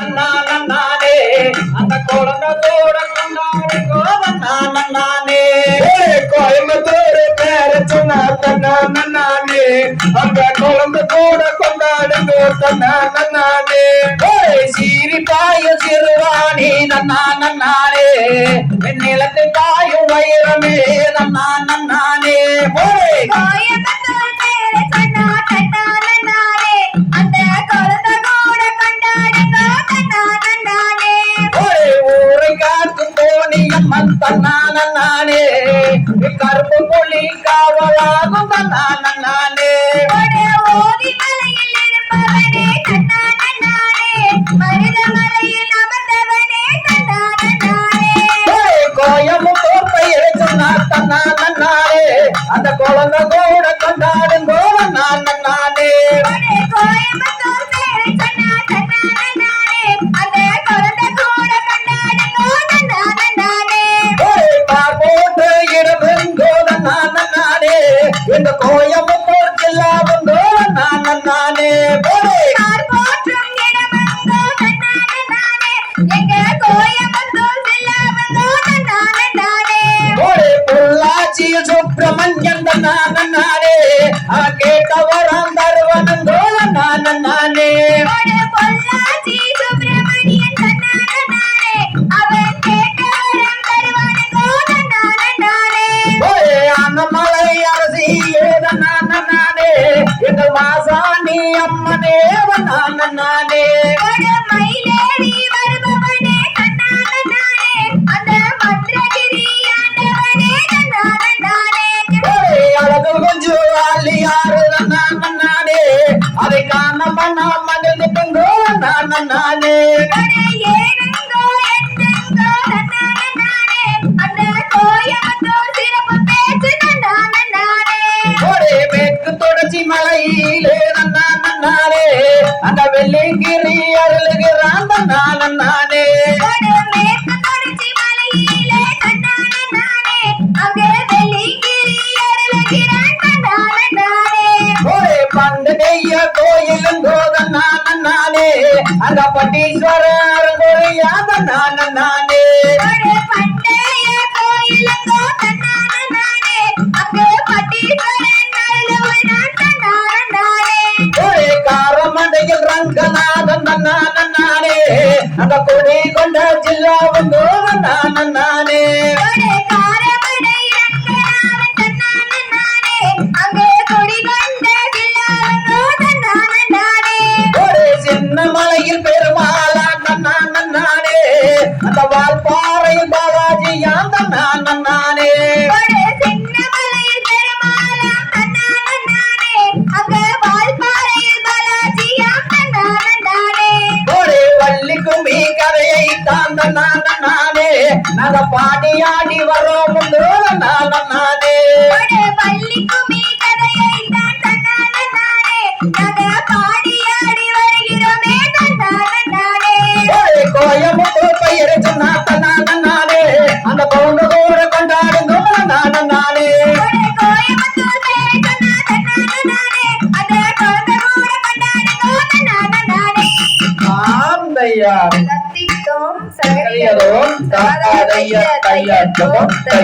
தன்னானே அந்த குழந்தை கூட கொண்டாடுங்கோ தன்னானே கோயம்புத்தூர் பேர சொன்னா தன்னா நானே அந்த குழந்தை கூட கொண்டாடுங்க தன்னா நானே சீரி பாய சிறுவாணி தன்னானே நிலத்து பாயும் வைரமே தன்னானே போய் கருப்பு புலி காவலாகும் தன்னானே ஓதி மலையில் இருப்பவனே தன்னானே. அமர்ந்தவனே. கோயம்புத்தூர் பெயரை சொன்னார் தன்னானே அந்த குழந்தை ஒரே அன்னமலை அரசி ஏதன் நானே எங்கள் மாசாணி அம்மனே நானே ஒரு சிறப்பு பேச்சு தன்னானே. ஒரே மேற்கு தொடர்ச்சி மலையிலே நானே அந்த வெள்ளிங்கிரி அருளுகிறான் நானே ஒரு மேற்கு தொடர்ச்சி மலையிலே அங்கே வெள்ளிங்கிரி நானே அந்த பட்டீஸ்வரர் கோரியாத நானே. ஒரே காரமடையில் ரங்கநாதன் நானே அந்த கொடி கொண்ட ஜில்லா வந்து நானே வள்ளி கும்பி கதையை தாந்த நானே நக பாடி ஆடி வரோம் நானே ஒரு பள்ளிக்குமி ஆந்தையா கத்தித்தோம் கலியதோம் தாத்தாதைய தையத்தோம் தை